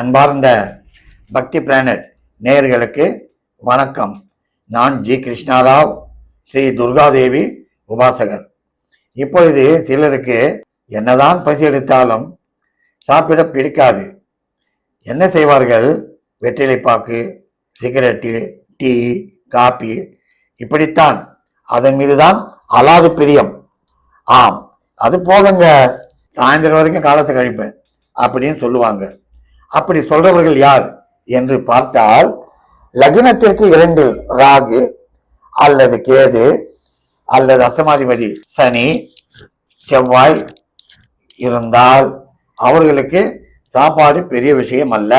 அன்பார்ந்த பக்தி பிளானட் நேயர்களுக்கு வணக்கம். நான் ஜி கிருஷ்ணாராவ் ஸ்ரீ துர்காதேவி உபாசகர். இப்பொழுது சிலருக்கு என்னதான் பசி எடுத்தாலும் சாப்பிட பிடிக்காது. என்ன செய்வார்கள்? வெற்றிலைப்பாக்கு சிகரெட்டு டீ காபி இப்படித்தான். அதன் மீதுதான் அலாது பிரியம். ஆம் அது போதுங்க. சாயந்தரம் வரைக்கும் காலத்தை கழிப்பேன் அப்படின்னு சொல்லுவாங்க. அப்படி சொல்றவர்கள் யார் என்று பார்த்தால் லக்னத்திற்கு இரண்டு ராகு அல்லது கேது அல்லது அஷ்டமாதிபதி சனி செவ்வாய் இருந்தால் அவர்களுக்கு சாப்பாடு பெரிய விஷயம் அல்ல.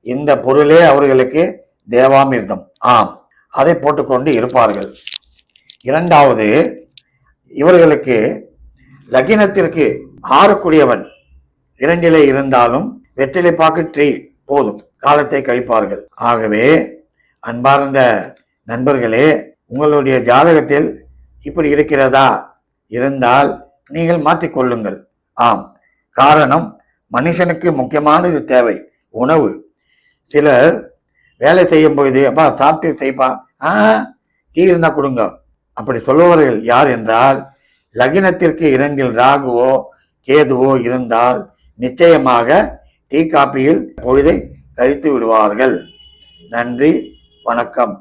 இந்த பொருளே அவர்களுக்கு தேவாமிர்தம். ஆம். அதை போட்டுக்கொண்டு இருப்பார்கள். இரண்டாவது இவர்களுக்கு லகினத்திற்கு ஆறக்கூடியவன் இரண்டிலே இருந்தாலும் வெற்றிலை பாக்கு ட்ரீ போதும். காலத்தை கழிப்பார்கள். ஆகவே அன்பார்ந்த நண்பர்களே உங்களுடைய ஜாதகத்தில் இப்படி இருக்கிறதா? இருந்தால் நீங்கள் மாற்றிக்கொள்ளுங்கள். ஆம். காரணம் மனுஷனுக்கு முக்கியமானது தேவை. உணவு. சிலர் வேலை செய்யும் பொழுது அப்பா சாப்பிட்டு செய்ப்பா. ஆ டீ இருந்தா கொடுங்க. அப்படி சொல்பவர்கள் யார் என்றால் லகினத்திற்கு இரண்டில் ராகுவோ கேதுவோ இருந்தால் நிச்சயமாக டீ காப்பியில் பொழுதை கழித்து விடுவார்கள். நன்றி வணக்கம்.